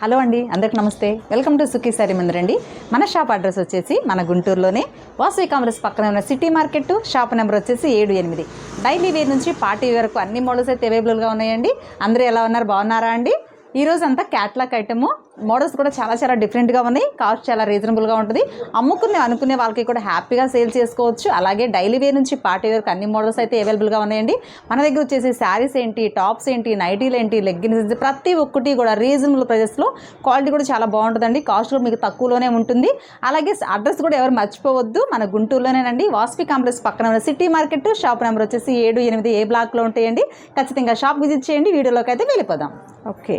Hello అండి అందరికి నమస్తే. Welcome to Sukhi sorry Mandir అండి మన షాప్ అడ్రస్ వచ్చేసి మన గుంటూరులోనే. వాసవి కామర్స్ పక్కన ఉన్న సిటీ మార్కెట్ షాప్ నెంబర్ వచ్చేసి ఏడు ఎనిమిది. డైలీ వేర్ నుంచి పార్టీ వరకు అన్ని మోడల్స్ అయితే అవైలబుల్గా ఉన్నాయండి. అందరూ ఎలా ఉన్నారు బాగున్నారా అండి? ఈ రోజు అంతా క్యాట్లాక్ ఐటము మోడల్స్ కూడా చాలా చాలా డిఫరెంట్గా ఉన్నాయి. కాస్ట్ చాలా రీజనబుల్గా ఉంటుంది. అమ్ముకునే అనుకునే వాళ్ళకి కూడా హ్యాపీగా సేల్ చేసుకోవచ్చు. అలాగే డైలీ వేర్ నుంచి పార్టీ వేర్కి అన్ని మోడల్స్ అయితే అవైలబుల్గా ఉన్నాయండి. మన దగ్గర వచ్చేసి శారీస్ ఏంటి టాప్స్ ఏంటి నైటీలు ఏంటి లెగ్గిన్స్ ఏంటి, ప్రతి ఒక్కటి కూడా రీజనబుల్ ప్రైజెస్లో క్వాలిటీ కూడా చాలా బాగుంటుందండి. కాస్ట్ కూడా మీకు తక్కువలోనే ఉంటుంది. అలాగే అడ్రస్ కూడా ఎవరు మర్చిపోవద్దు. మన గుంటూరులోనేనండి. వాస్పి కాంప్లెక్స్ పక్కన ఉన్న సిటీ మార్కెట్ షాప్ నెంబర్ వచ్చేసి ఏడు ఎనిమిది ఏ బ్లాక్లో ఉంటాయండి. ఖచ్చితంగా షాప్ విజిట్ చేయండి. వీడియోలోకి అయితే వెళ్ళిపోదాం. ఓకే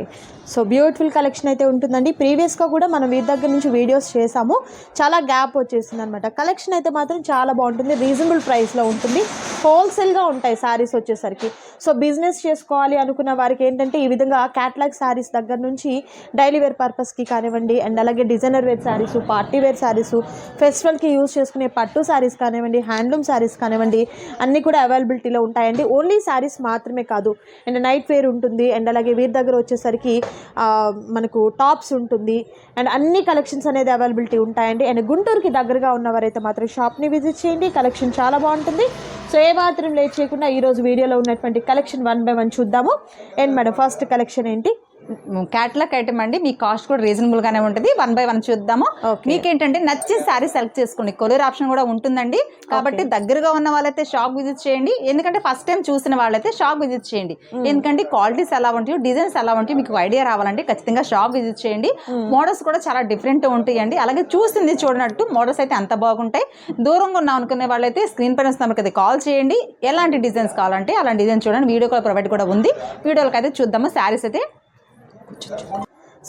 సో బ్యూటిఫుల్ కలెక్షన్ అయితే ఉంటుంది. ఉంటుందండి. ప్రీవియస్గా కూడా మనం వీరి దగ్గర నుంచి వీడియోస్ చేసాము చాలా గ్యాప్ వచ్చేసింది అనమాట కలెక్షన్ అయితే మాత్రం చాలా బాగుంటుంది. రీజనబుల్ ప్రైస్లో ఉంటుంది. హోల్సేల్గా ఉంటాయి శారీస్ వచ్చేసరికి. సో బిజినెస్ చేసుకోవాలి అనుకున్న వారికి ఏంటంటే ఈ విధంగా క్యాట్లాగ్ శారీస్ దగ్గర నుంచి డైలీ వేర్ పర్పస్కి కానివ్వండి అండ్ అలాగే designer wear saris party wear saris ఫెస్టివల్కి యూస్ చేసుకునే పట్టు శారీస్ కానివ్వండి హ్యాండ్లూమ్ శారీస్ కానివ్వండి అన్నీ కూడా అవైలబిలిటీలో ఉంటాయండి. ఓన్లీ శారీస్ మాత్రమే కాదు. అండ్ నైట్ వేర్ ఉంటుంది. అండ్ అలాగే వీరి దగ్గర వచ్చేసరికి మనకు టాప్ షాప్స్ ఉంటుంది. అండ్ అన్ని కలెక్షన్స్ అనేది అవైలబిలిటీ ఉంటాయండి. అండ్ గుంటూరుకి దగ్గరగా ఉన్నవారైతే మాత్రం షాప్ని విజిట్ చేయండి. కలెక్షన్ చాలా బాగుంటుంది. సో ఏ మాత్రం లేట్ చేయకుండా ఈరోజు వీడియోలో ఉన్నటువంటి కలెక్షన్ వన్ బై వన్ చూద్దాము. అండ్ మేడం ఫస్ట్ కలెక్షన్ ఏంటి? క్యాట్లాక్ ఐటమ్ అండి. మీ కాస్ట్ కూడా రీజనబుల్ గానే ఉంటుంది. వన్ బై వన్ చూద్దాము. మీకేంటంటే నచ్చిన శారీ సెలెక్ట్ చేసుకోండి. కొరియర్ ఆప్షన్ కూడా ఉంటుందండి. కాబట్టి దగ్గరగా ఉన్న వాళ్ళైతే షాప్ విజిట్ చేయండి. ఎందుకంటే ఫస్ట్ టైం చూసిన వాళ్ళైతే షాప్ విజిట్ చేయండి. ఎందుకంటే క్వాలిటీస్ ఎలా ఉంటాయో డిజైన్స్ ఎలా ఉంటాయో మీకు ఐడియా రావాలంటే ఖచ్చితంగా షాప్ విజిట్ చేయండి. మోడల్స్ కూడా చాలా డిఫరెంట్ ఉంటాయండి. అలాగే చూసింది చూడనట్టు మోడల్స్ అయితే అంత బాగుంటాయి. దూరంగా ఉన్నాం అనుకునే వాళ్ళైతే స్క్రీన్ పైన నెంబర్కి అయితే కాల్ చేయండి. ఎలాంటి డిజైన్స్ కావాలంటే అలాంటి డిజైన్ చూడండి. వీడియో కాల్ ప్రొవైడ్ కూడా ఉంది. వీడియోలకి అయితే చూద్దాము. శారీస్ అయితే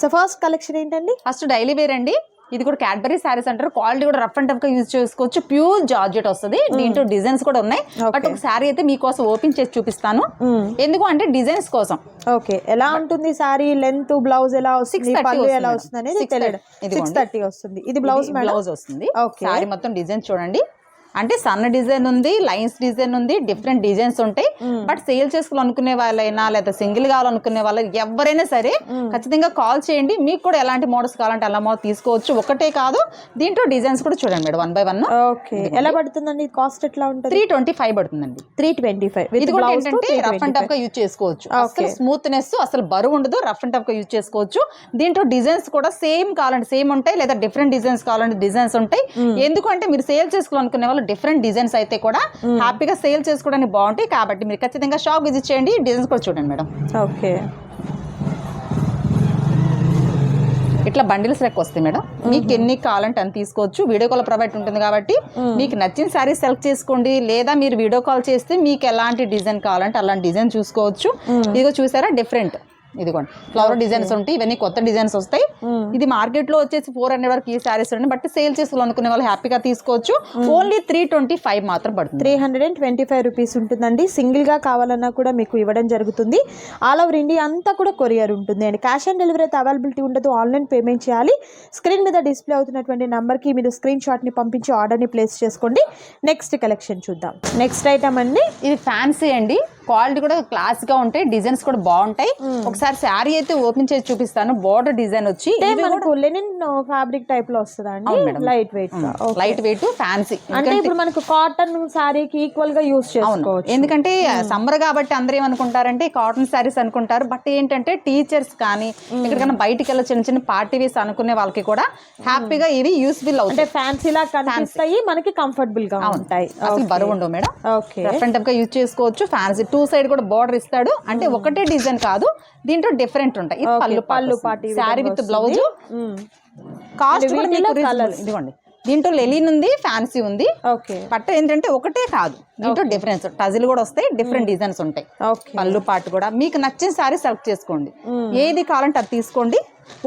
సో ఫస్ట్ కలెక్షన్ ఏంటండి? ఫస్ట్ డైలీ వేర్ అండి. ఇది కూడా క్యాడ్బరీ శారీస్ అంటారు. క్వాలిటీ కూడా రఫ్ అండ్ టఫ్గా యూజ్ చేసుకోవచ్చు. ప్యూర్ జార్జెట్ వస్తుంది. దీంట్లో డిజైన్స్ కూడా ఉన్నాయి. బట్ ఒక శారీ అయితే మీకోసం ఓపెన్ చేసి చూపిస్తాను. ఎందుకు అంటే డిజైన్స్ కోసం. ఓకే ఎలా ఉంటుంది సారీ లెంత్ బ్లౌజ్ ఎలా వస్తుంది? 630 పళ్ళు ఎలా వస్తుంది వస్తుంది అనేది 630 తెలియడం ఇదిగోండి. సిక్స్ థర్టీ వస్తుంది. ఇది బ్లౌజ్ బ్లౌజ్ వస్తుంది. శారీ మొత్తం డిజైన్ చూడండి. అంటే సన్న డిజైన్ ఉంది లైన్స్ డిజైన్ ఉంది డిఫరెంట్ డిజైన్స్ ఉంటాయి. బట్ సేల్ చేసుకోవాలనుకునే వాళ్ళైనా లేదా సింగిల్ కావాలనుకునే వాళ్ళు ఎవరైనా సరే ఖచ్చితంగా కాల్ చేయండి. మీకు కూడా ఎలాంటి మోడల్స్ కావాలంటే అలా మోడల్ తీసుకోవచ్చు. ఒకటే కాదు దీంట్లో డిజైన్స్ కూడా చూడండి madam one by one. Okay. ఎలా పడుతుందండి? కాస్ట్ ఎట్లా ఉంటుంది? త్రీ ట్వంటీ ఫైవ్ పడుతుందండి. Three twenty five. ఇది కూడా ఏంటంటే రఫ్ అండ్ టఫ్గా యూజ్ చేసుకోవచ్చు. అసలు స్మూత్నెస్ అసలు బరువు ఉండదు రఫ్ అండ్ టఫ్గా యూజ్ చేసుకోవచ్చు. దీంట్లో డిజైన్స్ కూడా సేమ్ కావాలంటే సేమ్ ఉంటాయి లేదా డిఫరెంట్ డిజైన్స్ కావాలంటే డిజైన్స్ ఉంటాయి. ఎందుకంటే మీరు సేల్ చేసుకోవాలనుకునే వాళ్ళు డిఫరెంట్ డిజైన్స్ అయితే కూడా హ్యాపీగా సేల్ చేసుకోవడానికి బాగుంటాయి. కాబట్టి మీరు ఖచ్చితంగా షాప్ విజిట్ చేయండి. డిజైన్స్ కూడా చూడండి మేడం. ఓకే. ఇట్లా బండిల్స్ లెక్క వస్తాయి మేడం. మీకు ఎన్ని కావాలంటే అని తీసుకోవచ్చు. వీడియో కాల్ ప్రొవైడ్ ఉంటుంది కాబట్టి మీకు నచ్చిన శారీ సెలెక్ట్ చేసుకోండి. లేదా మీరు వీడియో కాల్ చేస్తే మీకు ఎలాంటి డిజైన్ కావాలంటే అలాంటి డిజైన్ చూసుకోవచ్చు. ఇదిగో చూసారా? డిఫరెంట్ ఇదిగోండి. ఫ్లవర్ డిజైన్స్ ఉంటాయి ఇవన్నీ కొత్త డిజైన్స్ వస్తాయి. ఇది మార్కెట్లో వచ్చేసి ఫోర్ హండ్రెడ్ వరకు ఈ శారీస్ ఉన్నాయి బట్ సేల్ చేసుకోవాలనుకునే వాళ్ళు హ్యాపీగా తీసుకోవచ్చు. ఓన్లీ త్రీ ట్వంటీ ఫైవ్ మాత్రం పడుతుంది. Three hundred and twenty five rupees ఉంటుందండి సింగిల్గా కావాలన్నా కూడా మీకు ఇవ్వడం జరుగుతుంది. ఆల్ ఓవర్ ఇండియా అంతా కూడా కొరియర్ ఉంటుంది. అండ్ క్యాష్ ఆన్ డెలివరీ అయితే అవైలబిలిటీ ఉండదు. ఆన్లైన్ పేమెంట్ చేయాలి. స్క్రీన్ మీద డిస్ప్లే అవుతున్నటువంటి నెంబర్కి మీరు స్క్రీన్ షాట్ని పంపించి ఆర్డర్ని ప్లేస్ చేసుకోండి. నెక్స్ట్ కలెక్షన్ చూద్దాం. నెక్స్ట్ ఐటమ్ అండి. ఇది ఫ్యాన్సీ అండి. క్వాలిటీ కూడా క్లాస్గా ఉంటాయి డిజైన్స్ కూడా బాగుంటాయి. ఒకసారి శారీ అయితే ఓపెన్ చేసి చూపిస్తాను బోర్డర్ డిజైన్ వచ్చి మనకు లెనిన్ ఫ్యాబ్రిక్ టైప్లో వస్తుందా. Light weight light weight fancy అంటే ఇప్పుడు మనకు కాటన్ శారీకి ఈక్వల్గా యూస్ చేసుకోవచ్చు. ఎందుకంటే సమ్మర్ కాబట్టి అందరూ ఏమనుకుంటారంటే కాటన్ శారీస్ అనుకుంటారు. బట్ ఏంటంటే టీచర్స్ కానీ ఎక్కడికైనా బయటికి వెళ్ళి చిన్న చిన్న పార్టీ వేస్ అనుకునే వాళ్ళకి కూడా హ్యాపీగా ఇవి యూస్ఫుల్ అవుతాయి. ఫ్యాన్సీ లా కనిపిస్తాయి మనకి కంఫర్టబుల్గా ఉంటాయి. అసలు బరువు ఉండవు మేడం. ఓకే టఫ్గా యూజ్ చేసుకోవచ్చు. ఫ్యాన్సీ టూ సైడ్ కూడా బార్డర్ ఇస్తాడు. అంటే ఒకటే డిజైన్ కాదు దీంట్లో డిఫరెంట్ ఉంటాయి. ఇది పళ్ళు పళ్ళు ఈ శారీ విత్. బ్లౌజ్. కాస్ట్. ఇదిగోండి. దీంట్లో లెలిన్ ఉంది ఫ్యాన్సీ ఉంది. ఓకే పట్ట ఏంటంటే ఒకటే కాదు దీంట్లో డిఫరెన్స్ టజిల్ కూడా వస్తాయి డిఫరెంట్ డిజైన్స్ ఉంటాయి. ఓకే పళ్ళు పాటు కూడా. మీకు నచ్చిన శారీ సెలెక్ట్ చేసుకోండి. ఏది కావాలంటే అది తీసుకోండి.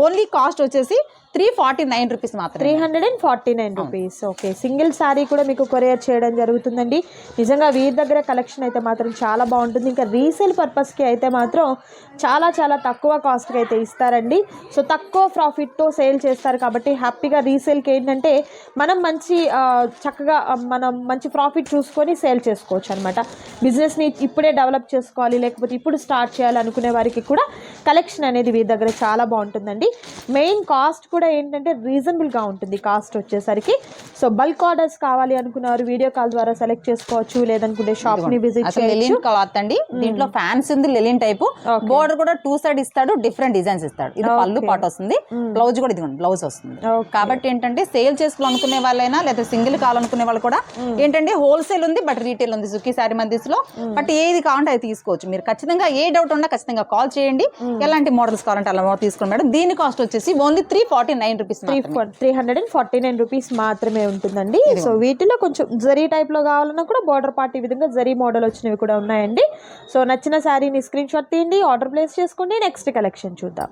ఓన్లీ కాస్ట్ వచ్చేసి త్రీ ఫార్టీ నైన్ రూపీస్ మాత్రమే three hundred and forty nine rupees. Okay. Single sari కూడా మీకు కొరియర్ చేయడం జరుగుతుందండి. నిజంగా వీరి దగ్గర కలెక్షన్ అయితే మాత్రం చాలా బాగుంటుంది. ఇంకా రీసేల్ పర్పస్కి అయితే మాత్రం చాలా చాలా తక్కువ కాస్ట్కి అయితే ఇస్తారండి. సో తక్కువ ప్రాఫిట్తో సేల్ చేస్తారు కాబట్టి హ్యాపీగా రీసేల్కి ఏంటంటే మనం మంచి చక్కగా మనం మంచి ప్రాఫిట్ చూసుకొని సేల్ చేసుకోవచ్చు అనమాట బిజినెస్ని ఇప్పుడే డెవలప్ చేసుకోవాలి లేకపోతే ఇప్పుడు స్టార్ట్ చేయాలి అనుకునే వారికి కూడా కలెక్షన్ అనేది వీరి దగ్గర చాలా బాగుంటుందండి. మెయిన్ కాస్ట్ కూడా ఏంటంటే రీజనబుల్గా ఉంటుంది కాస్ట్ వచ్చేసరికి. సో బల్క్ ఆర్డర్స్ కావాలి అనుకున్నారు వీడియో కాల్ ద్వారా సెలెక్ట్ చేసుకోవచ్చు లేదనుకుంటే విజిట్ అసలు చేయొచ్చు. లెలిన్ క్లాత్ అండి దీంట్లో ఫ్యాన్స్ ఉంది లెలిన్ టైప్. బోర్డర్ కూడా టూ సైడ్ ఇస్తాడు డిఫరెంట్ డిజైన్స్ ఇస్తాడు. ఇది పళ్ళు పాట వస్తుంది. బ్లౌజ్ కూడా ఇదిగోండి బ్లౌజ్ వస్తుంది. కాబట్టి ఏంటంటే సేల్ చేసుకోవాలనుకునే వాళ్ళైనా లేదా సింగిల్ కావాలనుకునే వాళ్ళు కూడా ఏంటంటే హోల్సేల్ ఉంది బట్ రీటైల్ ఉంది. సుఖీ సారీ మందిస్లో. బట్ ఏది కావాలంటే అది తీసుకోవచ్చు. మీరు ఖచ్చితంగా ఏ డౌట్ ఉన్నా ఖచ్చితంగా కాల్ చేయండి. ఎలాంటి మోడల్స్ కావాలంటే అలా మోడల్ తీసుకోండి మేడం. దీని కాస్ట్ వచ్చేసి only three forty nine rupees three three hundred and forty nine rupees మాత్రమే ఉంటుందండి. సో వీటిలో కొంచెం జరీ టైప్లో కావాలన్నా కూడా బార్డర్ పార్ట్ ఈ విధంగా జరీ మోడల్ వచ్చినవి కూడా ఉన్నాయండి. సో నచ్చిన శారీని స్క్రీన్ షాట్ తీయండి ఆర్డర్ ప్లేస్ చేసుకోండి. నెక్స్ట్ కలెక్షన్ చూద్దాం.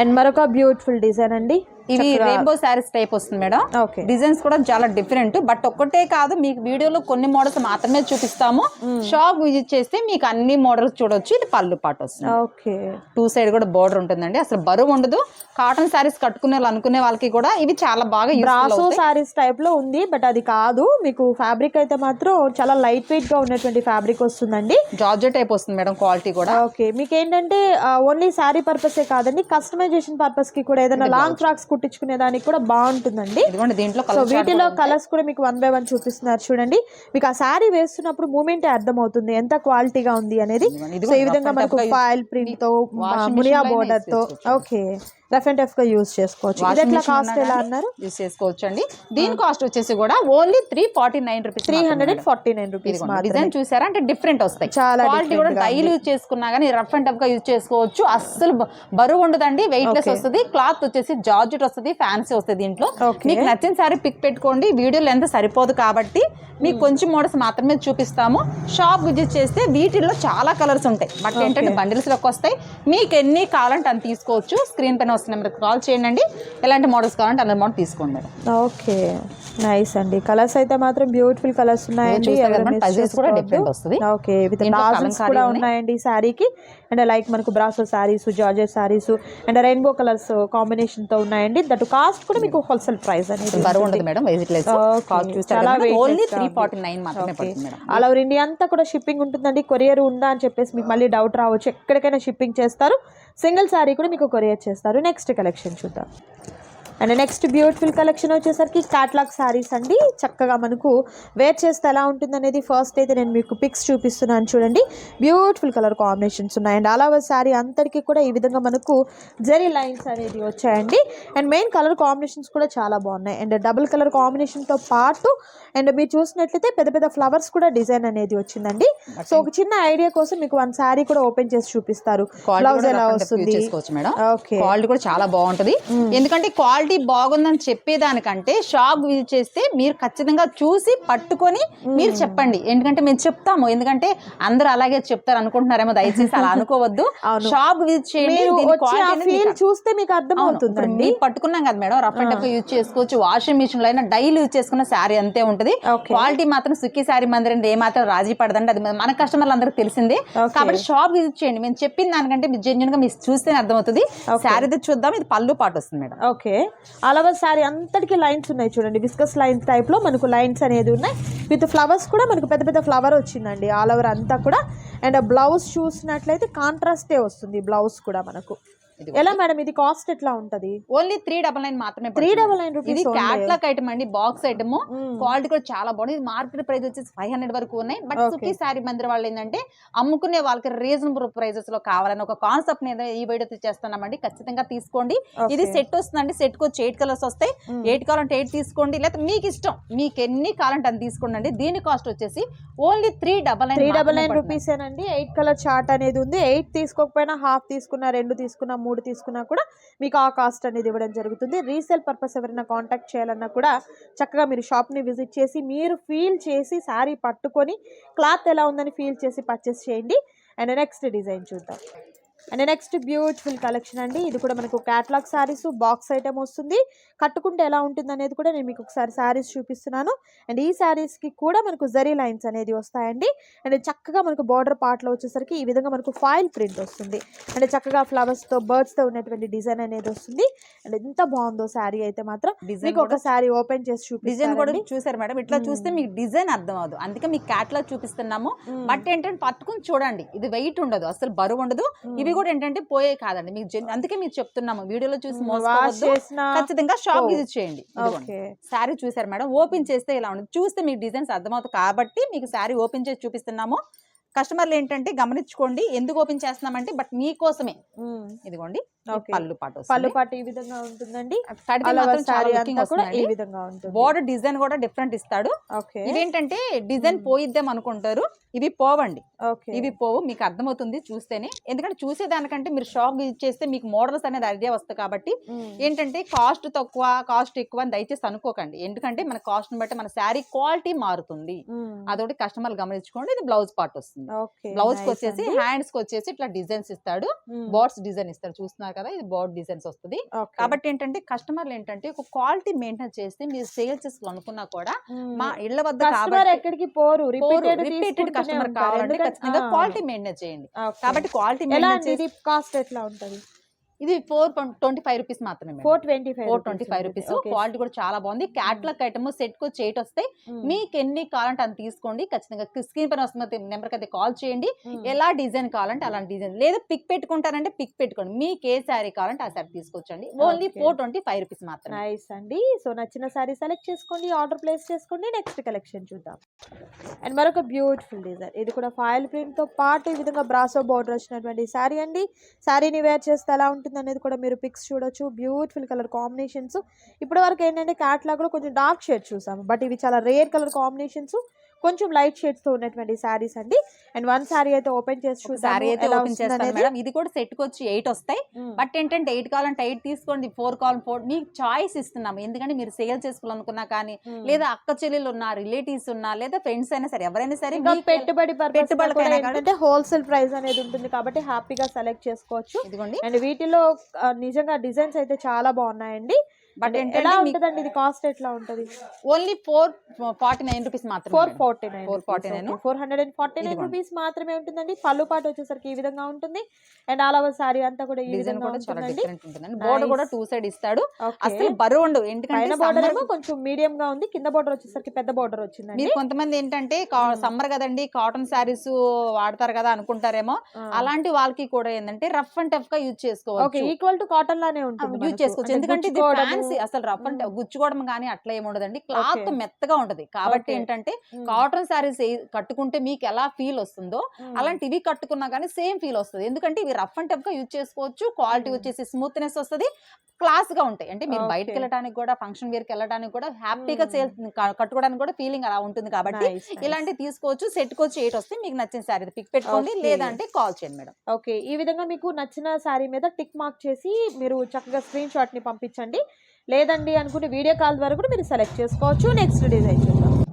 అండ్ మరొక బ్యూటిఫుల్ డిజైన్ అండి. ఇవి రెయిన్బో శారీస్ టైప్ వస్తుంది మేడం. ఓకే. డిజైన్స్ కూడా చాలా డిఫరెంట్ బట్ ఒక్కటే కాదు మీకు వీడియోలో కొన్ని మోడల్స్ మాత్రమే చూపిస్తాము. షాప్ విజిట్ చేస్తే మీకు అన్ని మోడల్స్ చూడొచ్చు. ఇది పళ్ళు పాట వస్తుంది. ఓకే. టూ సైడ్ కూడా బోర్డర్ ఉంటుందండి. అసలు బరువు ఉండదు. కాటన్ శారీస్ కట్టుకునే వాళ్ళు అనుకునే వాళ్ళకి కూడా ఇవి చాలా బాగా బ్రాసో. సారీస్ టైప్లో ఉంది బట్ అది కాదు. మీకు ఫ్యాబ్రిక్ అయితే మాత్రం చాలా లైట్ వెయిట్గా ఉన్నటువంటి ఫ్యాబ్రిక్ వస్తుందండి. జార్జెట్ టైప్ వస్తుంది మేడం క్వాలిటీ కూడా. ఓకే. మీకు ఏంటంటే ఓన్లీ శారీ పర్పసే కాదండి కస్టమైజేషన్ పర్పస్కి కూడా ఏదైనా లాంగ్ ఫ్రాక్స్ కుట్టించుకునే దానికి కూడా బాగుంటుందండి. దీంట్లో సో వీటిలో కలర్స్ కూడా మీకు వన్ బై వన్ చూపిస్తున్నారు చూడండి. మీకు ఆ శారీ వేస్తున్నప్పుడు మూమెంట్ అర్థమవుతుంది ఎంత క్వాలిటీగా ఉంది అనేది. సో ఈ విధంగా మనకు ఫైల్ ప్రింట్తో మునియా బోర్డర్తో. ఓకే. రఫ్ అండ్ టఫ్గా యూజ్ చేసుకోవచ్చు. ఇది ఎట్లా కాస్ట్ ఎలా అన్నారు? యూస్ చేసుకోవచ్చు అండి దీని కాస్ట్ వచ్చేసి కూడా only three forty nine rupees three hundred and forty nine rupees design చూసారా? అంటే డిఫరెంట్ వస్తాయి. చాలా క్వాలిటీ కూడా డైలీ యూజ్ చేసుకున్నా కానీ రఫ్ అండ్ టఫ్గా యూజ్ చేసుకోవచ్చు. అస్సలు బరువు ఉండదండి వెయిట్ లెస్ వస్తుంది క్లాత్ వచ్చేసి జార్జెట్ వస్తుంది ఫ్యాన్సీ వస్తుంది దీంట్లో. మీకు నచ్చిన సారీ పిక్ పెట్టుకోండి. వీడియో లెంత్ సరిపోదు కాబట్టి మీకు కొంచెం మోడల్స్ మాత్రమే చూపిస్తాము. షాప్ విజిట్ చేస్తే వీటిల్లో చాలా కలర్స్ ఉంటాయి. బట్ ఏంటంటే బండిల్స్లోకి వస్తాయి. మీకు ఎన్ని కావాలంటే అని తీసుకోవచ్చు. స్క్రీన్ పైన వస్తున్న నెంబర్కి కాల్ చేయండి. ఎలాంటి మోడల్స్ కావాలంటే అందరి మోడల్ తీసుకోండి మేడం. ఓకే. నైస్ అండి. కలర్స్ అయితే మాత్రం బ్యూటిఫుల్ కలర్స్ ఉన్నాయండి. ఓకే విత్ కలంకారీ కూడా ఉన్నాయి. ఉన్నాయండి శారీకి అండ్ లైక్ మనకు brasso saris georgette saris and rainbow colours కాంబినేషన్తో ఉన్నాయండి. దట్ కాస్ట్ కూడా మీకు హోల్సేల్ ప్రైస్ అనేది బరువు ఉండదు మేడం చాలా ఓన్లీ త్రీ. ఫార్టీ నైన్ మాత్రమే ఆల్ ఓవర్ ఇండియా అంతా కూడా షిప్పింగ్ ఉంటుందండి. కొరియర్ ఉందా అని చెప్పేసి మీకు మళ్ళీ డౌట్ రావచ్చు. ఎక్కడికైనా షిప్పింగ్ చేస్తారు. సింగిల్ శారీ కూడా మీకు కొరియర్ చేస్తారు. నెక్స్ట్ కలెక్షన్ చూద్దాం. అండ్ నెక్స్ట్ బ్యూటిఫుల్ కలెక్షన్ వచ్చేసరికి క్యాట్లాగ్ శారీస్ అండి. చక్కగా మనకు వేర్ చేస్తే ఎలా ఉంటుంది అనేది ఫస్ట్ అయితే నేను మీకు పిక్స్ చూపిస్తున్నాను చూడండి. బ్యూటిఫుల్ కలర్ కాంబినేషన్స్ ఉన్నాయి. అండ్ ఓవర్ శారీ అంతటికి కూడా ఈ విధంగా మనకు జరీ లైన్స్ అనేది వచ్చాయండి. అండ్ మెయిన్ కలర్ కాంబినేషన్స్ కూడా చాలా బాగున్నాయి. అండ్ డబుల్ కలర్ కాంబినేషన్తో పాటు అండ్ మీరు చూసినట్లయితే పెద్ద పెద్ద ఫ్లవర్స్ కూడా డిజైన్ అనేది వచ్చిందండి. సో ఒక చిన్న ఐడియా కోసం మీకు వన్ శారీ కూడా ఓపెన్ చేసి చూపిస్తారు. బ్లౌజ్ ఎలా వస్తుంది? ఓకే క్వాలిటీ కూడా చాలా బాగుంటది. ఎందుకంటే క్వాలిటీ బాగుందని చెప్పేదానికంటే షాప్ విజిట్ చేస్తే మీరు ఖచ్చితంగా చూసి పట్టుకొని మీరు చెప్పండి. ఎందుకంటే మేము చెప్తాము. ఎందుకంటే అందరూ అలాగే చెప్తారు అనుకుంటున్నారేమో దయచేసి అలా అనుకోవద్దు. షాప్ విజిట్ చేయండి. చూస్తే మీకు అర్థమవుతుందండి మీరు పట్టుకున్నాం కదా madam. Rough and tough use చేసుకోవచ్చు. వాషింగ్ మిషన్లో అయినా డైలీ యూజ్ చేసుకున్న శారీ అంతే ఉంటది. క్వాలిటీ మాత్రం సుఖీ శారీ మందిరం ఏ మాత్రం రాజీ పడదండి. అది మన కస్టమర్లు అందరికి తెలిసిందే. కాబట్టి షాప్ విజిట్ చేయండి. మేము చెప్పిన దానికంటే మీరు జెన్యున్గా మీరు చూస్తేనే అర్థమవుతుంది. శారీ చూద్దాం. ఇది పళ్ళు పాటు వస్తుంది మేడం. ఓకే. అలవర్ శారీ అంతటికి లైన్స్ ఉన్నాయి చూడండి. బిస్కస్ లైన్స్ టైప్లో మనకు లైన్స్ అనేది ఉన్నాయి. విత్ ఫ్లవర్స్ కూడా మనకు పెద్ద పెద్ద ఫ్లవర్ వచ్చిందండి. ఆల్ ఓవర్ అంతా కూడా. అండ్ బ్లౌజ్ చూసినట్లయితే కాంట్రాస్టే వస్తుంది. బ్లౌజ్ కూడా మనకు. ఎలా మేడం? ఇది కాస్ట్ ఎట్లా ఉంటది? ఓన్లీ త్రీ డబల్ నైన్ మాత్రమే త్రీ. డబల్ నైన్ ఇది రూపీస్ క్యాట్లాగ్ ఐటమ్ అండి బాక్స్ ఐటమ్ క్వాలిటీ కూడా చాలా బాగుంది. ఇది మార్కెట్ ప్రైస్ వచ్చేసి ఫైవ్ హండ్రెడ్ వరకు ఉన్నాయి. బట్. సుఖీ శారీ మందిర్ వాళ్ళు ఏంటంటే అమ్ముకునే వాళ్ళకి రీజనబుల్ ప్రైజెస్లో కావాలని ఒక కాన్సెప్ట్ మీద ఈ వీడియో చేస్తున్నామండి. ఖచ్చితంగా తీసుకోండి. ఇది సెట్ వస్తుందండి. సెట్కి ఎయిట్ కలర్స్ వస్తాయి. ఎయిట్ కావాలంటే ఎయిట్ తీసుకోండి. లేకపోతే మీకు ఇష్టం. మీకు ఎన్ని కావాలంటే అని తీసుకోండి అండి దీని కాస్ట్ వచ్చేసి only three double three double nine nine rupees ఏనండి. ఎయిట్ కలర్ చార్ట్ అనేది ఉంది. ఎయిట్ తీసుకోకపోయినా హాఫ్ తీసుకున్నా రెండు తీసుకున్నా మూడు తీసుకున్నా కూడా మీకు ఆ కాస్ట్ అనేది ఇవ్వడం జరుగుతుంది. రీసేల్ పర్పస్ ఎవరైనా కాంటాక్ట్ చేయాలన్నా కూడా చక్కగా మీరు షాప్ని విజిట్ చేసి మీరు ఫీల్ చేసి శారీ పట్టుకొని క్లాత్ ఎలా ఉందని ఫీల్ చేసి పర్చేస్ చేయండి. అండ్ నెక్స్ట్ డిజైన్ చూద్దాం. అండ్ నెక్స్ట్ బ్యూటిఫుల్ కలెక్షన్ అండి. ఇది కూడా మనకు క్యాట్లాగ్ శారీస్ బాక్స్ ఐటమ్ వస్తుంది. కట్టుకుంటే ఎలా ఉంటుంది అనేది కూడా నేను మీకు ఒకసారి శారీస్ చూపిస్తున్నాను. అండ్ ఈ శారీస్కి కూడా మనకు జరీ లైన్స్ అనేది వస్తాయండి. అండ్ చక్కగా మనకు బార్డర్ పార్ట్లో వచ్చేసరికి ఈ విధంగా మనకు ఫాయిల్ ప్రింట్ వస్తుంది. అండ్ చక్కగా ఫ్లవర్స్తో బర్డ్స్తో ఉన్నటువంటి డిజైన్ అనేది వస్తుంది. అండ్ ఎంత బాగుందో శారీ అయితే మాత్రం డిజైన్ ఒక శారీ ఓపెన్ చేసి డిజైన్ కూడా చూసారు మేడం. ఇట్లా మ్మ్. చూస్తే మీకు డిజైన్ అర్థం అవ్వదు అందుకే మీకు క్యాట్లాగ్ చూపిస్తున్నాము. బట్ ఏంటంటే పట్టుకుని చూడండి. ఇది వెయిట్ ఉండదు. అసలు బరువు ఉండదు. ఇవి కూడా ఏంటంటే పోయే కాదండి. మీకు అందుకే మీకు చెప్తున్నాము. వీడియోలో చూసి ఖచ్చితంగా షాప్. విజిట్ చేయండి. శారీ చూసారు మేడం. ఓపెన్ చేస్తే ఇలా ఉంటుంది? చూస్తే మీకు డిజైన్స్ అర్థమవుతుంది కాబట్టి మీకు శారీ ఓపెన్ చేసి చూపిస్తున్నాము. కస్టమర్లు ఏంటంటే గమనించుకోండి. ఎందుకు ఓపెన్ చేస్తున్నామంటే బట్ మీకోసమే. ఇదిగోండి. పళ్ళు పాటు పళ్ళు పాటు ఈ విధంగా ఉంటుందండి. బోర్డర్ డిజైన్ కూడా డిఫరెంట్ ఇస్తాడు. ఓకే. ఇవేంటంటే డిజైన్. పోయిద్దాం అనుకుంటారు. ఇవి పోవండి ఇవి పోవు మీకు అర్థమవుతుంది చూస్తేనే ఎందుకంటే చూసేదానికంటే మీరు షాప్ విజిట్ చేస్తే మీకు మోడల్స్ అనేది ఐడియా వస్తుంది కాబట్టి. ఏంటంటే కాస్ట్ తక్కువ కాస్ట్ ఎక్కువ అని దయచేసి అనుకోకండి ఎందుకంటే మన కాస్ట్ బట్టి మన శారీ క్వాలిటీ మారుతుంది. అదొకటి కస్టమర్లు గమనించుకోండి ఇది బ్లౌజ్ పార్ట్ వస్తుంది బ్లౌజ్కి వచ్చేసి. హ్యాండ్స్కి వచ్చేసి ఇట్లా డిజైన్స్ ఇస్తాడు. బోర్డ్స్ డిజైన్ ఇస్తాడు చూస్తున్నారు కదా ఇది బోర్డ్ డిజైన్స్ వస్తుంది. కాబట్టి ఏంటంటే కస్టమర్లు ఏంటంటే ఒక క్వాలిటీ మెయింటైన్ చేస్తే మీరు సేల్స్ అనుకున్నా కూడా. మా ఇళ్ళ వద్ద కస్టమర్ ఎక్కడికి పోరు రిపీటెడ్ కస్టమర్ కావాలంటే ఖచ్చితంగా క్వాలిటీ మెయింటైన్ చేయండి. కాబట్టి క్వాలిటీ మెయింటైన్ కాస్ట్ ఎట్లా ఉంటది? ఇది ఫోర్ ట్వంటీ ఫైవ్ రూపీస్ మాత్రమే four twenty five four twenty five rupees quality కూడా చాలా బాగుంది. క్యాట్లాగ్ ఐటమ్ సెట్కు ఎయిట్ వస్తాయి మీకు ఎన్ని కావాలంటే అంత తీసుకోండి. ఖచ్చితంగా స్క్రీన్ పైన వస్తున్న నెంబర్కి అయితే కాల్ చేయండి. ఎలా డిజైన్ కావాలంటే అలాంటి డిజైన్ లేదా పిక్ పెట్టుకుంటారంటే పిక్ పెట్టుకోండి. మీకు ఏ శారీ కావాలంటే ఆ sari తీసుకొచ్చండి. Only. Four twenty five rupees మాత్రమే. నైస్ అండి. సో నచ్చిన సారీ సెలెక్ట్ చేసుకోండి. ఆర్డర్ ప్లేస్ చేసుకోండి. నెక్స్ట్ కలెక్షన్ చూద్దాం. అండ్ మరొక బ్యూటిఫుల్ డిజైన్ ఇది కూడా ఫాయిల్ ప్రింట్తో పాటు ఈ విధంగా బ్రాసో బార్డర్ వచ్చినటువంటి శారీ అండి. శారీని వేర్ చేస్తే ఎలా ఉంటుంది అనేది కూడా మీరు పిక్స్ చూడొచ్చు. బ్యూటిఫుల్ కలర్ కాంబినేషన్స్ ఇప్పటి వరకు ఏంటంటే క్యాట్లాగ్లో కొంచెం డార్క్ షేడ్ చూసాము. బట్ ఇవి చాలా రేర్ కలర్ కాంబినేషన్స్ కొంచెం లైట్ షేడ్స్తో ఉన్నటువంటి శారీస్ అండి. అండ్ వన్ శారీ అయితే ఓపెన్ చేసి శారీ అయితే ఓపెన్ చేస్తాను. మేడం. ఇది కూడా సెట్కి వచ్చి ఎయిట్ వస్తాయి. బట్ ఏంటంటే ఎయిట్ కావాలంటే ఎయిట్ తీసుకోండి ఫోర్ కావాలి ఫోర్. మీకు చాయిస్ ఇస్తున్నాము. ఎందుకంటే మీరు సేల్ చేసుకోవాలనుకున్నా కానీ. లేదా అక్క చెల్లెలు ఉన్నా రిలేటివ్స్ ఉన్నా లేదా ఫ్రెండ్స్ అయినా సరే ఎవరైనా సరే పెట్టుబడి ఏంటంటే హోల్సేల్ ప్రైస్ అనేది ఉంటుంది కాబట్టి హ్యాపీగా సెలెక్ట్ చేసుకోవచ్చు. అండ్ వీటిలో నిజంగా డిజైన్స్ అయితే చాలా బాగున్నాయండి. బట్ ఎలా ఉంటుందండి? ఇది కాస్ట్ ఎట్లా ఉంటది? Only four forty nine rupees మాత్రమే four. Forty nine 449. Four hundred and forty nine. Rupees మాత్రమే ఉంటుందండి. పళ్ళు పాటు వచ్చేసరికి ఈ విధంగా ఉంటుంది. అండ్ ఆల్ ఓవర్ సారీ అంతా కూడా ఈ డిజైన్ విధంగా కూడా చాలా డిఫరెంట్ ఉంటుందండి. బోర్డర్. కూడా టూ సైడ్ ఇస్తాడు. అసలు బరువు ఉండవు. ఎందుకంటే బార్డర్ కొంచెం మీడియం గా ఉంది. కింద బార్డర్ వచ్చేసరికి పెద్ద బార్డర్ వచ్చిందండి. మీరు కొంతమంది ఏంటంటే సమ్మర్ కదండి కాటన్ శారీస్ వాడతారు కదా అనుకుంటారేమో. అలాంటి వాళ్ళకి కూడా ఏంటంటే రఫ్ అండ్ టఫ్గా యూజ్ ఓకే చేసుకోవచ్చు ఈక్వల్ టు కాటన్ లానే ఉంటుంది యూజ్. చేసుకోవచ్చు. ఎందుకంటే ఫ్యాన్సీ అసలు రఫ్ అండ్ మ్మ్. గుచ్చుకోవడం కానీ అట్లా ఏమి ఉండదండి క్లాత్. మెత్తగా ఉంటది కాబట్టి. ఏంటంటే. కాటన్ శారీస్ కట్టుకుంటే మీకు ఎలా ఫీల్ వస్తుందో. అలాంటి ఇవి కట్టుకున్నా కానీ సేమ్ ఫీల్ వస్తుంది ఎందుకంటే ఇవి రఫ్ అండ్ టఫ్గా యూజ్ చేసుకోవచ్చు క్వాలిటీ. వచ్చేసి స్మూత్నెస్ వస్తుంది క్లాస్గా ఉంటాయి అంటే మీరు బయటకు. వెళ్ళడానికి కూడా ఫంక్షన్ వేర్కి వెళ్ళడానికి కూడా హ్యాపీగా. సేల్ కట్టుకోవడానికి కూడా ఫీలింగ్ అలా ఉంటుంది కాబట్టి. ఇలాంటివి తీసుకోవచ్చు సెట్ వచ్చి ఎయిట్ వస్తే మీకు నచ్చిన శారీ పిక్ పెట్టుకోండి. లేదంటే కాల్ చేయండి మేడం ఓకే ఈ విధంగా మీకు నచ్చిన శారీ మీద టిక్ మార్క్ చేసి మీరు చక్కగా స్క్రీన్ షాట్ని పంపించండి లేదండి అనుకుంటే వీడియో కాల్ ద్వారా కూడా మీరు సెలెక్ట్ చేసుకోవచ్చు. నెక్స్ట్ డిజైన్ చూద్దాం.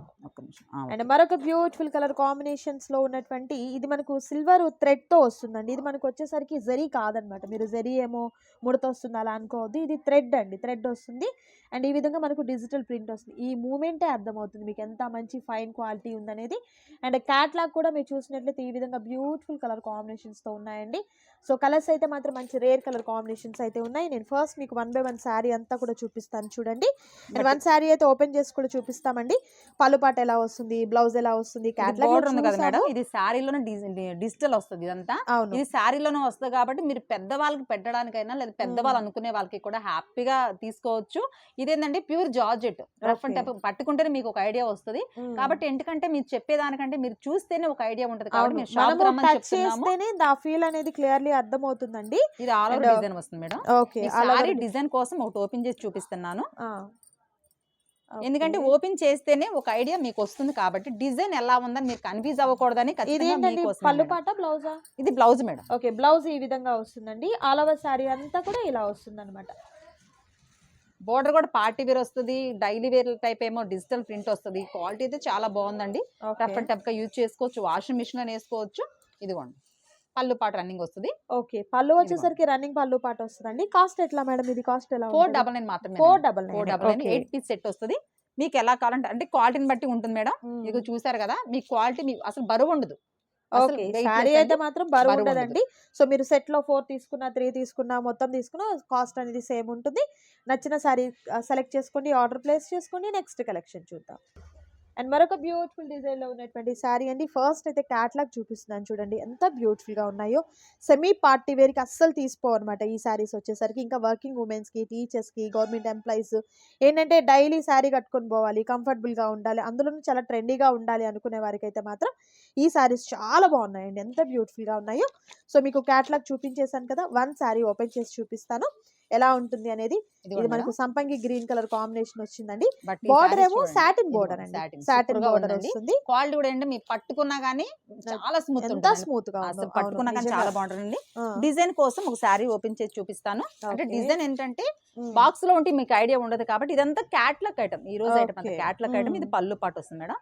అండ్ మరొక బ్యూటిఫుల్ కలర్ కాంబినేషన్స్లో ఉన్నటువంటి ఇది మనకు సిల్వర్ థ్రెడ్తో వస్తుందండి. ఇది మనకు వచ్చేసరికి జరీ కాదనమాట. మీరు జరీ ఏమో ముడత వస్తుంది అలా అనుకోవద్దు. ఇది థ్రెడ్ అండి. థ్రెడ్ వస్తుంది. అండ్ ఈ విధంగా మనకు డిజిటల్ ప్రింట్ వస్తుంది. ఈ మూమెంటే అర్థమవుతుంది మీకు ఎంత మంచి ఫైన్ క్వాలిటీ ఉందనేది. అండ్ క్యాట్లాగ్ కూడా మీరు చూసినట్లయితే ఈ విధంగా బ్యూటిఫుల్ కలర్ కాంబినేషన్స్తో ఉన్నాయండి. సో కలర్స్ అయితే మాత్రం మంచి రేర్ కలర్ కాంబినేషన్స్ అయితే ఉన్నాయి. నేను ఫస్ట్ మీకు వన్ బై వన్ శారీ అంతా కూడా చూపిస్తాను చూడండి. అండ్ వన్ శారీ అయితే ఓపెన్ చేసి కూడా చూపిస్తామండి. పళ్ళు పాట ఎలా వస్తుంది బ్లౌజ్ ఎలా వస్తుంది బోర్డర్ ఉంది కదా మేడం? ఇది శారీలోనే డిజిటల్ వస్తుంది ఇదంతా. ఇది శారీలోనే వస్తుంది కాబట్టి మీరు పెద్దవాళ్ళకి పెట్టడానికైనా లేదా పెద్దవాళ్ళు అనుకునే వాళ్ళకి కూడా హ్యాపీగా తీసుకోవచ్చు. ఇదేంటంటే ప్యూర్ జార్జెట్ రఫ్ అండ్ పట్టుకుంటేనే మీకు ఒక ఐడియా వస్తుంది. కాబట్టి ఎందుకంటే మీరు చెప్పేదానికంటే మీరు చూస్తేనే ఒక ఐడియా ఉంటది కాబట్టి అవును. మీరు షాప్ మనము రమ్మని టచ్ చెప్తున్నాము. చేస్తేనే దా ఫీల్ అనేది క్లియర్లీ అర్థమవుతుందండి. ఇది ఆల్ ఓవర్ డిజైన్ వస్తుంది మేడం. ఓకే. శారీ డిజైన్ కోసం ఒకటి ఓపెన్ చేసి చూపిస్తున్నాను. ఎందుకంటే ఓపెన్ చేస్తేనే ఒక ఐడియా మీకు వస్తుంది కాబట్టి డిజైన్ ఎలా ఉందని మీరు కన్ఫ్యూజ్ అవ్వకూడదని పళ్ళు. పాట బ్లౌజా? ఇది బ్లౌజ్ మేడం. ఓకే బ్లౌజ్ ఈ విధంగా వస్తుందండి. ఆల్ ఓవర్ శారీ అంతా కూడా ఇలా వస్తుంది అనమాట బోర్డర్ కూడా పార్టీ వేర్ వస్తుంది డైలీ వేర్ టైప్ ఏమో డిజిటల్ ప్రింట్ వస్తుంది. క్వాలిటీ అయితే చాలా బాగుందండి. రఫ్ అండ్ టఫ్గా యూజ్ చేసుకోవచ్చు వాషింగ్ మిషన్లో వేసుకోవచ్చు. ఇదిగోండి. పళ్ళు పాటు రన్నింగ్ వస్తుంది. ఓకే. పళ్ళు వచ్చేసరికి రన్నింగ్ పళ్ళు పాట వస్తుందండి. కాస్ట్ ఎట్లా మేడం? ఇది కాస్ట్ ఎలా ఫోర్ డబల్ నైన్ మాత్రమే four double four double nine. Eight piece set వస్తుంది. మీకు ఎలా కావాలంటే అంటే క్వాలిటీని బట్టి ఉంటుంది మేడం. మీకు చూసారు కదా మీ క్వాలిటీ మీ అసలు బరువు ఉండదు. ఓకే. శారీ అయితే. మాత్రం బరువు బరువు ఉండదు. ఉండదండి. సో మీరు సెట్లో ఫోర్ తీసుకున్నా త్రీ తీసుకున్నా మొత్తం తీసుకున్నా కాస్ట్ అనేది సేమ్ ఉంటుంది. నచ్చిన శారీ సెలెక్ట్ చేసుకోండి ఆర్డర్ ప్లేస్ చేసుకోండి. నెక్స్ట్ కలెక్షన్ చూద్దాం. అండ్ మరొక బ్యూటిఫుల్ డిజైన్లో ఉన్నటువంటి శారీ అండి. ఫస్ట్ అయితే క్యాట్లాగ్ చూపిస్తున్నాను చూడండి. ఎంత బ్యూటిఫుల్గా ఉన్నాయో. సెమీ పార్టీ వేర్కి అస్సలు అస్సలు అనమాట ఈ శారీస్ వచ్చేసరికి. ఇంకా వర్కింగ్ ఉమెన్స్కి టీచర్స్కి గవర్నమెంట్ ఎంప్లాయీస్ ఏంటంటే డైలీ శారీ కట్టుకొని పోవాలి కంఫర్టబుల్గా ఉండాలి. అందులోనూ చాలా ట్రెండీగా ఉండాలి అనుకునే వారికి అయితే మాత్రం ఈ శారీస్ చాలా బాగున్నాయండి. ఎంత బ్యూటిఫుల్గా ఉన్నాయో. సో మీకు క్యాట్లాగ్ చూపించేశాను కదా. వన్ శారీ ఓపెన్ చేసి చూపిస్తాను. ఎలా ఉంటుంది అనేది. ఇది మనకు సంపంగి గ్రీన్ కలర్ కాంబినేషన్ వచ్చిందండి. బార్డర్ ఏమో సాటిన్ బార్డర్ అండి. సాటిన్ బార్డర్ వస్తుంది. క్వాలిటీ కూడా ఏంటి మీరు పట్టుకున్నా గానీ చాలా స్మూత్ ఎంత స్మూత్గా పట్టుకున్నా కానీ నిజంగా. చాలా బాగుంటుందండి. ఆ, డిజైన్ కోసం ఒక శారీ ఓపెన్ చేసి చూపిస్తాను. అంటే. డిజైన్ ఏంటంటే బాక్స్లో ఉంటే మీకు ఐడియా ఉండదు కాబట్టి ఇదంతా క్యాట్లాగ్ ఐటమ్ ఈ రోజు ఐటమ్ అంతా. క్యాట్లాగ్ ఐటమ్ ఇది. పళ్ళు పాటు వస్తుంది మేడం.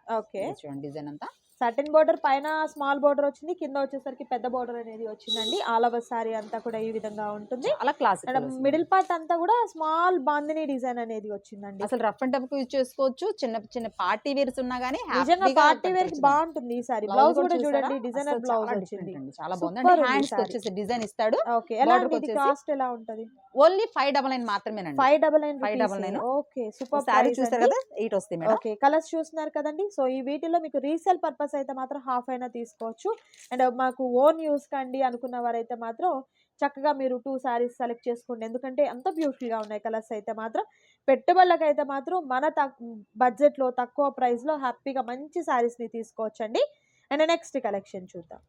చూడండి డిజైన్ అంతా. సాటిన్ బార్డర్ పైన స్మాల్ బార్డర్ వచ్చింది కింద వచ్చేసరికి పెద్ద బార్డర్ అనేది వచ్చిందండి. ఆల్ ఓవర్ సారీ అంతా కూడా ఈ విధంగా ఉంటుంది. చాలా క్లాసిక్ అండ్ మిడిల్ పార్ట్ అంతా కూడా స్మాల్ బాందిని డిజైన్ అనేది వచ్చిందండి. అసలు రఫ్ అండ్ టఫ్ యూజ్ చేసుకోవచ్చు. చిన్న చిన్న పార్టీ వేర్స్ ఉన్నా గానీ నిజంగా పార్టీ వేర్ బాగుంటుంది ఈ సారీ బ్లౌజ్ కూడా చూడండి డిజైనర్ బ్లౌజ్ వచ్చింది. చాలా బాగుంది. హ్యాండ్స్. వచ్చేసి డిజైన్ ఇస్తాడు. ఓకే ఎలా కాస్ట్ ఎలా ఉంటది? ఓన్లీ ఫైవ్ డబల్ నైన్ మాత్రమేనండి. Five double nine 599. Okay super sari చూసారు కదా? ఎయిట్ వస్తాయి ఓకే కలర్స్ చూస్తున్నారు కదండి. సో ఈ వీటిలో మీకు రీసేల్ పర్పస్ అయితే మాత్రం హాఫ్ అయినా తీసుకోవచ్చు. అండ్ మాకు ఓన్ యూస్ కండి అనుకున్న వారైతే మాత్రం చక్కగా మీరు టూ శారీస్ సెలెక్ట్ చేసుకోండి. ఎందుకంటే అంత బ్యూటిఫుల్గా ఉన్నాయి కలర్స్ అయితే మాత్రం. పెట్టుబడులకు అయితే మాత్రం మన తక్ బడ్జెట్లో తక్కువ ప్రైస్లో హ్యాపీగా మంచి శారీస్ని తీసుకోవచ్చండి. అండ్ నెక్స్ట్ కలెక్షన్ చూద్దాం.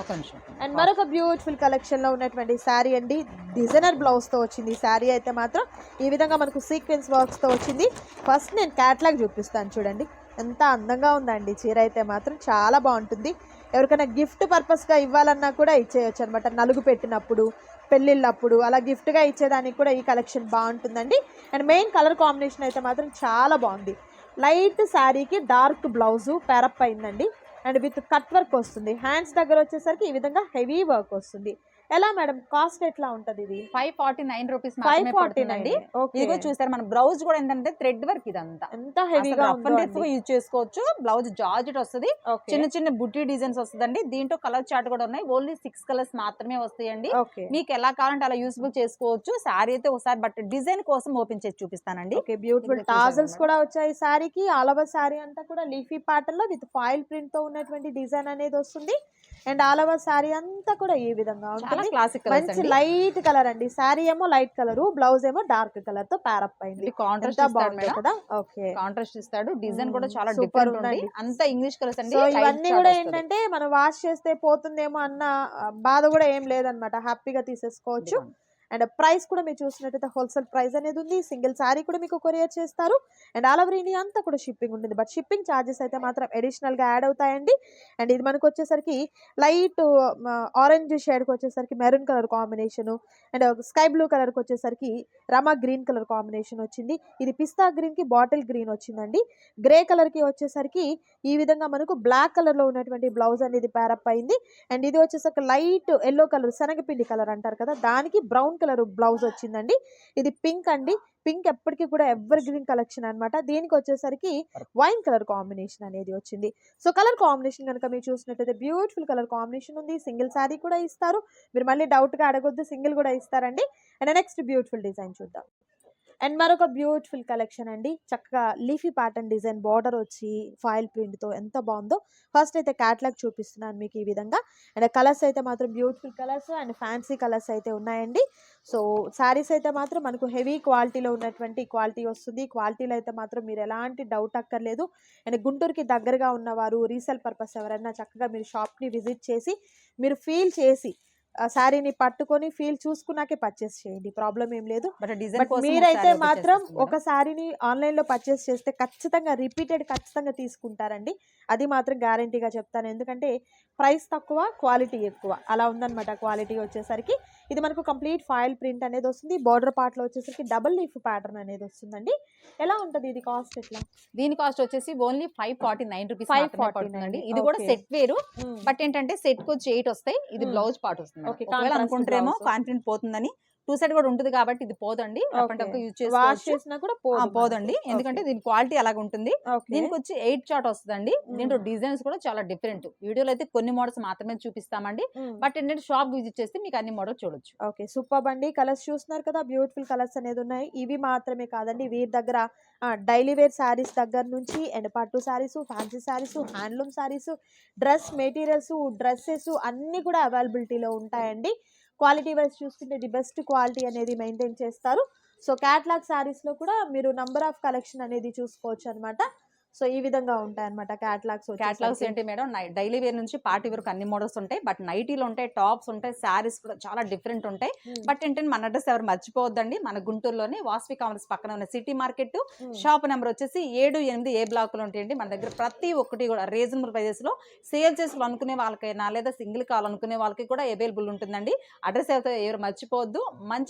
ఒక నిమిషం. అండ్ మరొక బ్యూటిఫుల్ కలెక్షన్లో ఉన్నటువంటి శారీ అండి. డిజైనర్ బ్లౌజ్తో వచ్చింది శారీ అయితే మాత్రం. ఈ విధంగా మనకు సీక్వెన్స్ వర్క్స్తో వచ్చింది. ఫస్ట్ నేను క్యాట్లాగ్ చూపిస్తాను చూడండి. ఎంత అందంగా ఉందండి. చీర అయితే మాత్రం చాలా బాగుంటుంది. ఎవరికైనా గిఫ్ట్ పర్పస్గా ఇవ్వాలన్నా కూడా ఇచ్చేయచ్చు అనమాట నలుగు పెట్టినప్పుడు పెళ్ళిళ్ళప్పుడు అలా గిఫ్ట్గా ఇచ్చేదానికి కూడా ఈ కలెక్షన్ బాగుంటుందండి. అండ్ మెయిన్ కలర్ కాంబినేషన్ అయితే మాత్రం చాలా బాగుంది. లైట్ శారీకి డార్క్ బ్లౌజు పేరప్ అయిందండి. అండ్ విత్ కట్ వర్క్ వస్తుంది. హ్యాండ్స్ దగ్గర వచ్చేసరికి ఈ విధంగా హెవీ వర్క్ వస్తుంది. ఎలా మేడం? కాస్ట్ ఎట్లా ఉంటది ఇది? Five forty nine rupees five forty okay. ఇదిగో చూసారు మన బ్లౌజ్ కూడా ఏంటంటే థ్రెడ్ వర్క్ ఇదంతా. ఎంత హెవీగా యూజ్ చేసుకోవచ్చు. బ్లౌజ్ జార్జెట్ వస్తుంది. చిన్న చిన్న బుట్టి డిజైన్స్ వస్తుందండి. దీంట్లో కలర్ చార్ట్ కూడా ఉన్నాయి. ఓన్లీ సిక్స్ కలర్స్ మాత్రమే వస్తాయండి. మీకు ఎలా కావాలంటే అలా యూస్ఫుల్ చేసుకోవచ్చు. శారీ అయితే ఒకసారి బట్ డిజైన్ కోసం ఓపెన్ చేసి చూపిస్తానండి. Beautiful tassels? కూడా వచ్చాయి శారీకి. ఆల్ ఓవర్ శారీ అంతా కూడా లీఫీ ప్యాటర్న్లో విత్ ఫాయిల్ ప్రింట్తో ఉన్నటువంటి డిజైన్ అనేది వస్తుంది. అండ్ ఆల్ ఓవర్ శారీ అంతా కూడా ఈ విధంగా చాలా క్లాసిక్ మంచి లైట్ కలర్ అండి. శారీ ఏమో లైట్ కలర్ బ్లౌజ్ ఏమో డార్క్ కలర్తో ప్యారప్ అయింది. కాంట్రాస్ట్ బాగుంది కదా? ఓకే కాంట్రాస్ట్ ఇస్తాడు. డిజైన్ కూడా మ్మ్, చాలా డిఫరెంట్ ఉంది. అంతా ఇంగ్లీష్ కలర్స్ అండి. ఇవన్నీ కూడా. ఏంటంటే మనం వాష్ చేస్తే పోతుందేమో అన్న బాధ కూడా ఏం లేదనమాట హ్యాపీగా తీసేసుకోవచ్చు. అండ్ ప్రైస్ కూడా మీరు చూసినట్టయితే హోల్సేల్ ప్రైస్ అనేది ఉంది. సింగిల్ శారీ కూడా మీకు కొరియర్ చేస్తారు. అండ్ ఆల్ ఓవర్ ఇండియా అంతా కూడా షిప్పింగ్ ఉంటుంది. బట్ షిప్పింగ్ ఛార్జెస్ అయితే మాత్రం అడిషనల్గా గా యాడ్ అవుతాయండి. అండ్ ఇది మనకు వచ్చేసరికి లైట్ ఆరెంజ్ షేడ్కి వచ్చేసరికి maroon colour combination and sky blue కలర్కి వచ్చేసరికి రమా గ్రీన్ కలర్ కాంబినేషన్ వచ్చింది. ఇది పిస్తా గ్రీన్కి బాటిల్ గ్రీన్ వచ్చిందండి. గ్రే కలర్కి వచ్చేసరికి ఈ విధంగా మనకు బ్లాక్ కలర్లో ఉన్నటువంటి బ్లౌజ్ అనేది ప్యారప్ అయింది. అండ్ ఇది వచ్చేసరికి లైట్ ఎల్లో కలర్ శనగపిండి కలర్ అంటారు కదా దానికి బ్రౌన్ కలర్ బ్లౌజ్ వచ్చిందండి. ఇది పింక్ అండి. పింక్ ఎప్పటికీ కూడా ఎవర్ గ్రీన్ కలెక్షన్ అన్నమాట. దీనికి వచ్చేసరికి వైన్ కలర్ కాంబినేషన్ అనేది వచ్చింది. సో కలర్ కాంబినేషన్ కనుక మీరు చూసినట్టయితే బ్యూటిఫుల్ కలర్ కాంబినేషన్ ఉంది. సింగిల్ శారీ కూడా ఇస్తారు. మీరు మళ్ళీ డౌట్గా అడగొద్దు. సింగిల్ కూడా ఇస్తారండి. అండ్ నెక్స్ట్ బ్యూటిఫుల్ డిజైన్ చూద్దాం. అండ్ మరొక బ్యూటిఫుల్ కలెక్షన్ అండి. చక్కగా లీఫీ ప్యాటర్న్ డిజైన్ బార్డర్ వచ్చి ఫాయిల్ ప్రింట్తో ఎంత బాగుందో. ఫస్ట్ అయితే క్యాట్లాగ్ చూపిస్తున్నాను మీకు ఈ విధంగా. అండ్ కలర్స్ అయితే మాత్రం beautiful colours and fancy colours అయితే ఉన్నాయండి. సో శారీస్ అయితే మాత్రం మనకు హెవీ క్వాలిటీలో ఉన్నటువంటి క్వాలిటీ వస్తుంది. క్వాలిటీలో అయితే మాత్రం మీరు ఎలాంటి డౌట్ అక్కర్లేదు. అండ్ గుంటూరుకి దగ్గరగా ఉన్నవారు రీసేల్ పర్పస్ ఎవరైనా చక్కగా మీరు షాప్ని విజిట్ చేసి మీరు ఫీల్ చేసి శారీని పట్టుకొని ఫీల్ చూసుకున్నాకే పర్చేస్ చేయండి. ప్రాబ్లం ఏం లేదు. మీరైతే మాత్రం ఒక శారీని ఆన్లైన్లో పర్చేస్ చేస్తే ఖచ్చితంగా రిపీటెడ్ ఖచ్చితంగా తీసుకుంటారండి. అది మాత్రం గ్యారంటీగా చెప్తాను. ఎందుకంటే ప్రైస్ తక్కువ క్వాలిటీ ఎక్కువ. అలా ఉందన్నమాట క్వాలిటీ వచ్చేసరికి. ఇది మనకు కంప్లీట్ ఫాయిల్ ప్రింట్ అనేది వస్తుంది. బార్డర్ పార్ట్లో వచ్చేసరికి డబుల్ లీఫ్ ప్యాటర్న్ అనేది వస్తుందండి. ఎలా ఉంటుంది? ఇది కాస్ట్ ఎట్లా? దీని కాస్ట్ వచ్చేసి only five forty nine rupees 549, పడుతుందండి. ఇది కూడా. సెట్ వేరు. బట్ ఏంటంటే సెట్కి వచ్చి ఎయిట్ వస్తాయి. ఇది Hmm. బ్లౌజ్ పార్ట్ వస్తుంది. ఒకవేళ అనుకుంటారేమో. కాన్ఫిడెంట్ పోతుందని టూ సైడ్ కూడా ఉంటుంది కాబట్టి ఇది పోదండి. యూజ్ చేసినా కూడా పోదండి. ఎందుకంటే దీని క్వాలిటీ అలాగ ఉంటుంది. దీనికి వచ్చి ఎయిట్ చార్ట్ వస్తుందండి. దీంట్లో. డిజైన్స్ కూడా చాలా డిఫరెంట్. వీడియోలో అయితే కొన్ని మోడల్స్ మాత్రమే చూపిస్తామండి. బట్ ఏంటంటే షాప్ విజిట్ చేస్తే మీకు అన్ని మోడల్ చూడొచ్చు. ఓకే. సూపర్ అండి కలర్స్ చూస్తున్నారు కదా బ్యూటిఫుల్ కలర్స్ అనేది ఉన్నాయి. ఇవి మాత్రమే కాదండి. వీరి దగ్గర డైలీ వేర్ శారీస్ దగ్గర నుంచి అండ్ పట్టు saris fancy saris handloom saris dress materials dresses అన్నీ కూడా అవైలబిలిటీలో ఉంటాయండి. క్వాలిటీ వైజ్ చూసుకుంటే ది బెస్ట్ క్వాలిటీ అనేది మెయింటైన్ చేస్తారు. సో క్యాట్లాగ్ శారీస్లో కూడా మీరు నంబర్ ఆఫ్ కలెక్షన్ అనేది చూసుకోవచ్చు అనమాట సో ఈ విధంగా ఉంటాయి అనమాట క్యాట్లాగ్స్ క్యాటలాగ్స్ ఏంటి మేడం? డైలీ వేర్ నుంచి పార్టీ వరకు అన్ని మోడల్స్ ఉంటాయి. బట్ నైటీలు ఉంటాయి టాప్స్ ఉంటాయి శారీస్ కూడా చాలా డిఫరెంట్ ఉంటాయి. బట్ ఏంటంటే మన అడ్రస్ ఎవరు మర్చిపోవద్దండి. మన గుంటూరులోనే వాస్వి కామర్స్ పక్కన ఉన్న సిటీ మార్కెట్. షాప్ నెంబర్ వచ్చేసి ఏడు ఎనిమిది ఏ బ్లాక్లో ఉంటాయండి మన దగ్గర ప్రతి ఒక్కటి కూడా రీజనబుల్ ప్రైజెస్లో సేల్ చేసి అనుకునే వాళ్ళకైనా లేదా సింగిల్ కావాలనుకునే వాళ్ళకి కూడా అవైలబుల్ ఉంటుందండి. అడ్రస్ ఎవరు మర్చిపోవద్దు. మంచి